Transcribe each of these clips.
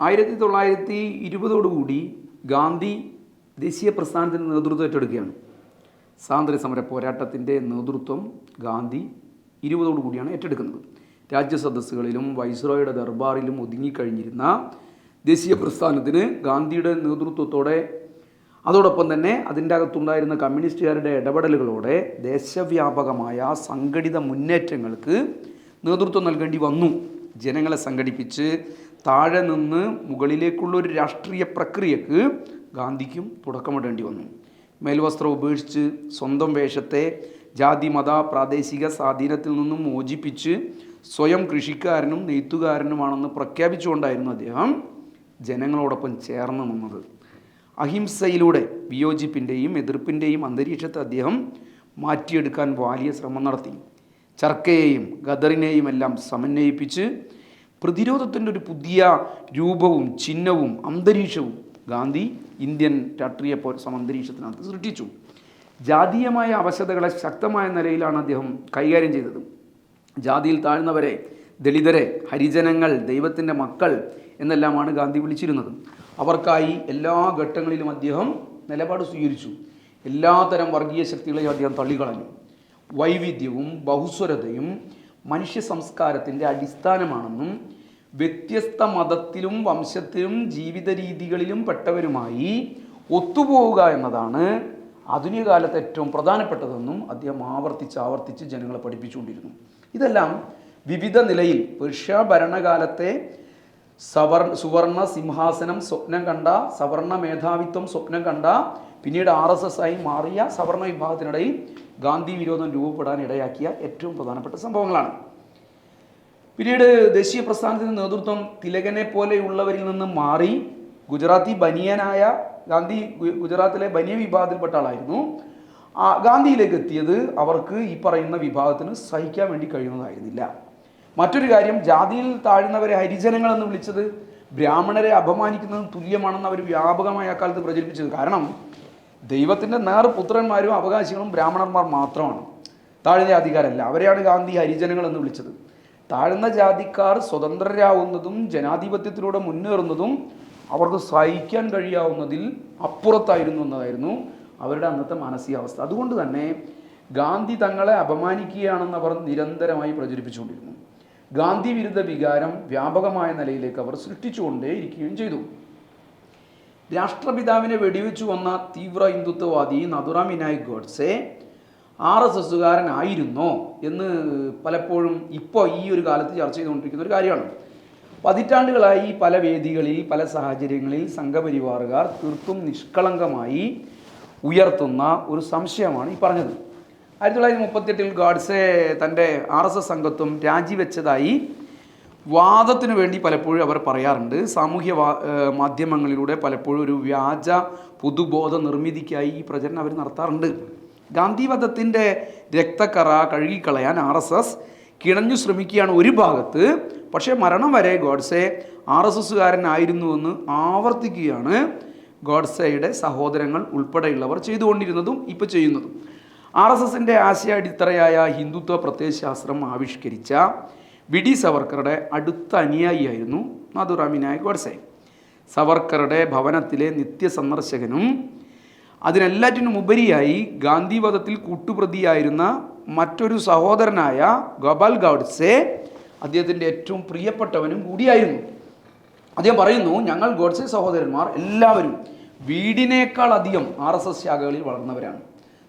ആയിരത്തി തൊള്ളായിരത്തി ഇരുപതോടുകൂടി ഗാന്ധി ദേശീയ പ്രസ്ഥാനത്തിന് നേതൃത്വം ഏറ്റെടുക്കുകയാണ്. സ്വാതന്ത്ര്യ സമര പോരാട്ടത്തിന്റെ നേതൃത്വം ഗാന്ധി ഇരുപതോടുകൂടിയാണ് ഏറ്റെടുക്കുന്നത്. രാജ്യസദസ്സുകളിലും വൈസ്രോയുടെ ദർബാറിലും ഒതുങ്ങിക്കഴിഞ്ഞിരുന്ന ദേശീയ പ്രസ്ഥാനത്തിന് ഗാന്ധിയുടെ നേതൃത്വത്തോടെ അതോടൊപ്പം തന്നെ അതിന്റെ അകത്തുണ്ടായിരുന്ന കമ്മ്യൂണിസ്റ്റുകാരുടെ ഇടപെടലുകളോടെ ദേശവ്യാപകമായ സംഘടിത മുന്നേറ്റങ്ങൾക്ക് നേതൃത്വം നൽകേണ്ടി വന്നു. ജനങ്ങളെ സംഘടിപ്പിച്ച് താഴെ നിന്ന് മുകളിലേക്കുള്ള ഒരു രാഷ്ട്രീയ പ്രക്രിയക്ക് ഗാന്ധിക്കും തുടക്കമിടേണ്ടി വന്നു. മേൽവസ്ത്രം ഉപേക്ഷിച്ച് സ്വന്തം വേഷത്തെ ജാതി മത പ്രാദേശിക സ്വാധീനത്തിൽ നിന്നും മോചിപ്പിച്ച് സ്വയം കൃഷിക്കാരനും നെയ്ത്തുകാരനുമാണെന്ന് പ്രഖ്യാപിച്ചുകൊണ്ടായിരുന്നു അദ്ദേഹം ജനങ്ങളോടൊപ്പം ചേർന്ന് നിന്നത്. അഹിംസയിലൂടെ വിയോജിപ്പിന്റെയും എതിർപ്പിന്റെയും അന്തരീക്ഷത്തെ അദ്ദേഹം മാറ്റിയെടുക്കാൻ വലിയ ശ്രമം നടത്തി. ചർക്കയെയും ഗദറിനെയും എല്ലാം സമന്വയിപ്പിച്ച് പ്രതിരോധത്തിന്റെ ഒരു പുതിയ രൂപവും ചിഹ്നവും അന്തരീക്ഷവും ഗാന്ധി ഇന്ത്യൻ രാഷ്ട്രീയ സമന്തരീക്ഷത്തിനകത്ത് സൃഷ്ടിച്ചു. ജാതീയമായ അവശതകളെ ശക്തമായ നിലയിലാണ് അദ്ദേഹം കൈകാര്യം ചെയ്തത്. ജാതിയിൽ താഴ്ന്നവരെ ദളിതരെ ഹരിജനങ്ങൾ ദൈവത്തിന്റെ മക്കൾ എന്നെല്ലാമാണ് ഗാന്ധി വിളിച്ചിരുന്നത്. അവർക്കായി എല്ലാ ഘട്ടങ്ങളിലും അദ്ദേഹം നിലപാട് സ്വീകരിച്ചു. എല്ലാതരം വർഗീയ ശക്തികളെയും അദ്ദേഹം തള്ളിക്കളഞ്ഞു. വൈവിധ്യവും ബഹുസ്വരതയും മനുഷ്യ സംസ്കാരത്തിന്റെ അടിസ്ഥാനമാണെന്നും വ്യത്യസ്ത മതത്തിലും വംശത്തിലും ജീവിത രീതികളിലും പെട്ടവരുമായി ഒത്തുപോവുക എന്നതാണ് ആധുനിക കാലത്ത് ഏറ്റവും പ്രധാനപ്പെട്ടതെന്നും അദ്ദേഹം ആവർത്തിച്ച് ആവർത്തിച്ച് ജനങ്ങളെ പഠിപ്പിച്ചുകൊണ്ടിരുന്നു. ഇതെല്ലാം വിവിധ നിലയിൽ പേർഷ്യ ഭരണകാലത്തെ സവർ സുവർണ സിംഹാസനം സ്വപ്നം കണ്ട സവർണ മേധാവിത്വം സ്വപ്നം കണ്ട പിന്നീട് ആർ എസ് എസ് ആയി മാറിയ സവർണ വിഭാഗത്തിനിടയിൽ ഗാന്ധി വിരോധം രൂപപ്പെടാൻ ഇടയാക്കിയ ഏറ്റവും പ്രധാനപ്പെട്ട സംഭവങ്ങളാണ്. പിന്നീട് ദേശീയ പ്രസ്ഥാനത്തിന് നേതൃത്വം തിലകനെ പോലെയുള്ളവരിൽ നിന്ന് മാറി ഗുജറാത്തി ബനിയനായ ഗാന്ധി ഗുജറാത്തിലെ ബനിയ വിഭാഗത്തിൽപ്പെട്ട ആളായിരുന്നു. ഗാന്ധിയിലേക്ക് എത്തിയത് അവർക്ക് ഈ പറയുന്ന വിഭാഗത്തിന് സഹിക്കാൻ വേണ്ടി കഴിയുന്നതായിരുന്നില്ല. മറ്റൊരു കാര്യം ജാതിയിൽ താഴ്ന്നവരെ ഹരിജനങ്ങൾ എന്ന് വിളിച്ചത് ബ്രാഹ്മണരെ അപമാനിക്കുന്നതും തുല്യമാണെന്ന് അവർ വ്യാപകമായ അക്കാലത്ത് പ്രചരിപ്പിച്ചത്. കാരണം ദൈവത്തിന്റെ നേർ പുത്രന്മാരും അവകാശികളും ബ്രാഹ്മണന്മാർ മാത്രമാണ്. താഴ്ന്ന ജാതിക്കാരല്ല. അവരെയാണ് ഗാന്ധി ഹരിജനങ്ങൾ എന്ന് വിളിച്ചത്. താഴ്ന്ന ജാതിക്കാർ സ്വതന്ത്രരാകുന്നതും ജനാധിപത്യത്തിലൂടെ മുന്നേറുന്നതും അവർക്ക് സഹിക്കാൻ കഴിയാവുന്നതിൽ അപ്പുറത്തായിരുന്നു എന്നതായിരുന്നു അവരുടെ അന്നത്തെ മാനസികാവസ്ഥ. അതുകൊണ്ട് തന്നെ ഗാന്ധി തങ്ങളെ അപമാനിക്കുകയാണെന്ന് അവർ നിരന്തരമായി പ്രചരിപ്പിച്ചുകൊണ്ടിരുന്നു. ഗാന്ധി വിരുദ്ധ വികാരം വ്യാപകമായ നിലയിലേക്ക് അവർ സൃഷ്ടിച്ചുകൊണ്ടേയിരിക്കുകയും ചെയ്തു. രാഷ്ട്രപിതാവിനെ വെടിവെച്ചു വന്ന തീവ്ര ഹിന്ദുത്വവാദി നഥുറാം വിനായക് ഗോഡ്സെ ആർ എസ് എസ്സുകാരനായിരുന്നോ എന്ന് പലപ്പോഴും ഇപ്പോൾ ഈ ഒരു കാലത്ത് ചർച്ച ചെയ്തുകൊണ്ടിരിക്കുന്ന ഒരു കാര്യമാണ്. പതിറ്റാണ്ടുകളായി പല വേദികളിൽ പല സാഹചര്യങ്ങളിൽ സംഘപരിവാറുകാർ തീർത്തും നിഷ്കളങ്കമായി ഉയർത്തുന്ന ഒരു സംശയമാണ് ഈ പറഞ്ഞത്. ആയിരത്തി തൊള്ളായിരത്തി മുപ്പത്തിയെട്ടിൽ ഗാഡ്സെ തന്റെ ആർ എസ് എസ് അംഗത്വം രാജിവെച്ചതായി വാദത്തിനു വേണ്ടി പലപ്പോഴും അവർ പറയാറുണ്ട്. സാമൂഹ്യ മാധ്യമങ്ങളിലൂടെ പലപ്പോഴും ഒരു വ്യാജ പൊതുബോധ നിർമ്മിതിക്കായി ഈ പ്രചരണം അവർ നടത്താറുണ്ട്. ഗാന്ധിവധത്തിന്റെ രക്തക്കറ കഴുകിക്കളയാൻ ആർ എസ് എസ് കിണഞ്ഞു ശ്രമിക്കുകയാണ് ഒരു ഭാഗത്ത്. പക്ഷേ മരണം വരെ ഗോഡ്സെ ആർ എസ് എസ്സുകാരനായിരുന്നുവെന്ന് ആവർത്തിക്കുകയാണ് ഗോഡ്സെയുടെ സഹോദരങ്ങൾ ഉൾപ്പെടെയുള്ളവർ ചെയ്തുകൊണ്ടിരുന്നതും ഇപ്പോൾ ചെയ്യുന്നതും. ആർ എസ് എസിന്റെ ആശയ അടിത്തറയായ ഹിന്ദുത്വ പ്രത്യയശാസ്ത്രം ആവിഷ്കരിച്ച വി ഡി സവർക്കറുടെ അടുത്ത അനുയായിയായിരുന്നു നാഥുറാം വിനായക് ഗോഡ്സെ. സവർക്കറുടെ ഭവനത്തിലെ നിത്യസന്ദർശകനും അതിനെല്ലാറ്റിനും ഉപരിയായി ഗാന്ധിവധത്തിൽ കൂട്ടുപ്രതിയായിരുന്ന മറ്റൊരു സഹോദരനായ ഗോപാൽ ഗോഡ്സെ അദ്ദേഹത്തിന്റെ ഏറ്റവും പ്രിയപ്പെട്ടവനും കൂടിയായിരുന്നു. അദ്ദേഹം പറയുന്നു ഞങ്ങൾ ഗോഡ്സെ സഹോദരന്മാർ എല്ലാവരും വീടിനേക്കാൾ അധികം ആർ എസ് എസ് ശാഖകളിൽ വളർന്നവരാണ്.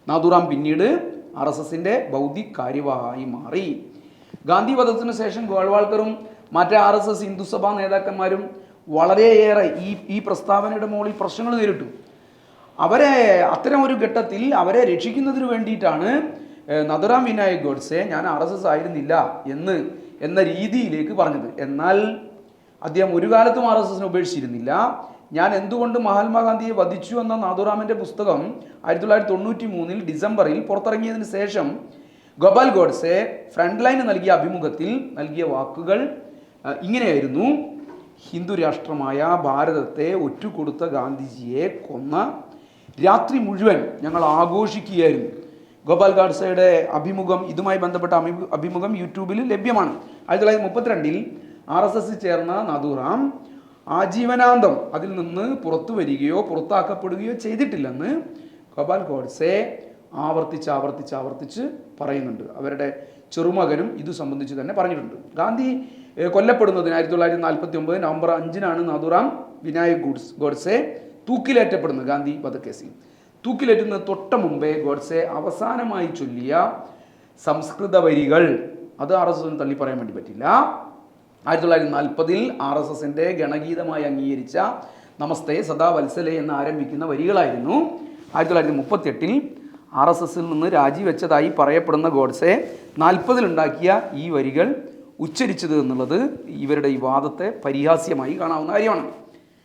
നാഥുറാം പിന്നീട് ആർ എസ് എസിന്റെ ബൗദ്ധിക് മാറി. ഗാന്ധി വധത്തിനു ശേഷം ഗോൾവാൾക്കറും മറ്റേ ആർ എസ് എസ് ഹിന്ദുസഭാ നേതാക്കന്മാരും വളരെയേറെ ഈ ഈ പ്രസ്താവനയുടെ മുകളിൽ പ്രശ്നങ്ങൾ നേരിട്ടു. അവരെ അത്തരം ഒരു ഘട്ടത്തിൽ അവരെ രക്ഷിക്കുന്നതിന് വേണ്ടിയിട്ടാണ് നദുറാം വിനായക് ഗോഡ്സെ ഞാൻ ആർ എസ് എസ് ആയിരുന്നില്ല എന്ന് എന്ന രീതിയിലേക്ക് പറഞ്ഞത്. എന്നാൽ അദ്ദേഹം ഒരു കാലത്തും ആർ എസ് എസിനെ ഉപേക്ഷിച്ചിരുന്നില്ല. ഞാൻ എന്തുകൊണ്ട് മഹാത്മാഗാന്ധിയെ വധിച്ചു എന്ന നാഥുറാമിന്റെ പുസ്തകം ആയിരത്തി തൊള്ളായിരത്തി തൊണ്ണൂറ്റി മൂന്നിൽ ഡിസംബറിൽ പുറത്തിറങ്ങിയതിന് ശേഷം ഗോപാൽ ഗോഡ്സെ ഫ്രണ്ട് ലൈന് നൽകിയ അഭിമുഖത്തിൽ നൽകിയ വാക്കുകൾ ഇങ്ങനെയായിരുന്നു. ഹിന്ദു രാഷ്ട്രമായ ഭാരതത്തെ ഒറ്റുകൊടുത്ത ഗാന്ധിജിയെ കൊന്ന രാത്രി മുഴുവൻ ഞങ്ങൾ ആഘോഷിക്കുകയായിരുന്നു. ഗോപാൽ ഗാഡ്സയുടെ അഭിമുഖം ഇതുമായി ബന്ധപ്പെട്ട അഭി അഭിമുഖം യൂട്യൂബിൽ ലഭ്യമാണ്. ആയിരത്തി തൊള്ളായിരത്തി മുപ്പത്തിരണ്ടിൽ ആർ എസ് എസ് ചേർന്ന നാഥുറാം ആജീവനാന്തം. അതിൽ നിന്ന് പുറത്തു വരികയോ പുറത്താക്കപ്പെടുകയോ ചെയ്തിട്ടില്ലെന്ന് ഗോപാൽ ഗോഡ്സെ ആവർത്തിച്ച് ആവർത്തിച്ച് ആവർത്തിച്ച് പറയുന്നുണ്ട്. അവരുടെ ചെറുമകനും ഇത് സംബന്ധിച്ച് തന്നെ പറഞ്ഞിട്ടുണ്ട്. ഗാന്ധി കൊല്ലപ്പെടുന്നതിന് ആയിരത്തി തൊള്ളായിരത്തി നാൽപ്പത്തി ഒമ്പത് നവംബർ അഞ്ചിനാണ് നാഥുറാം വിനായക് ഗുഡ്സ് ഗോഡ്സെ തൂക്കിലേറ്റപ്പെടുന്നത് ഗാന്ധി വധക്കേസിൽ. തൂക്കിലേറ്റുന്ന തൊട്ട മുമ്പേ ഗോഡ്സെ അവസാനമായി ചൊല്ലിയ സംസ്കൃത വരികൾ അത് ആർ എസ് എസിന് തള്ളി പറയാൻ വേണ്ടി പറ്റില്ല. ആയിരത്തി തൊള്ളായിരത്തി നാൽപ്പതിൽ ആർ എസ് എസിന്റെ ഗണഗീതമായി അംഗീകരിച്ച നമസ്തേ സദാ വത്സലേ എന്ന് ആരംഭിക്കുന്ന വരികളായിരുന്നു. ആയിരത്തി തൊള്ളായിരത്തി മുപ്പത്തിയെട്ടിൽ ആർ എസ് എസിൽ നിന്ന് രാജിവെച്ചതായി പറയപ്പെടുന്ന ഗോഡ്സെ നാൽപ്പതിലുണ്ടാക്കിയ ഈ വരികൾ ഉച്ചരിച്ചത് എന്നുള്ളത് ഇവരുടെ ഈ വാദത്തെ പരിഹാസ്യമായി കാണാവുന്ന കാര്യമാണ്.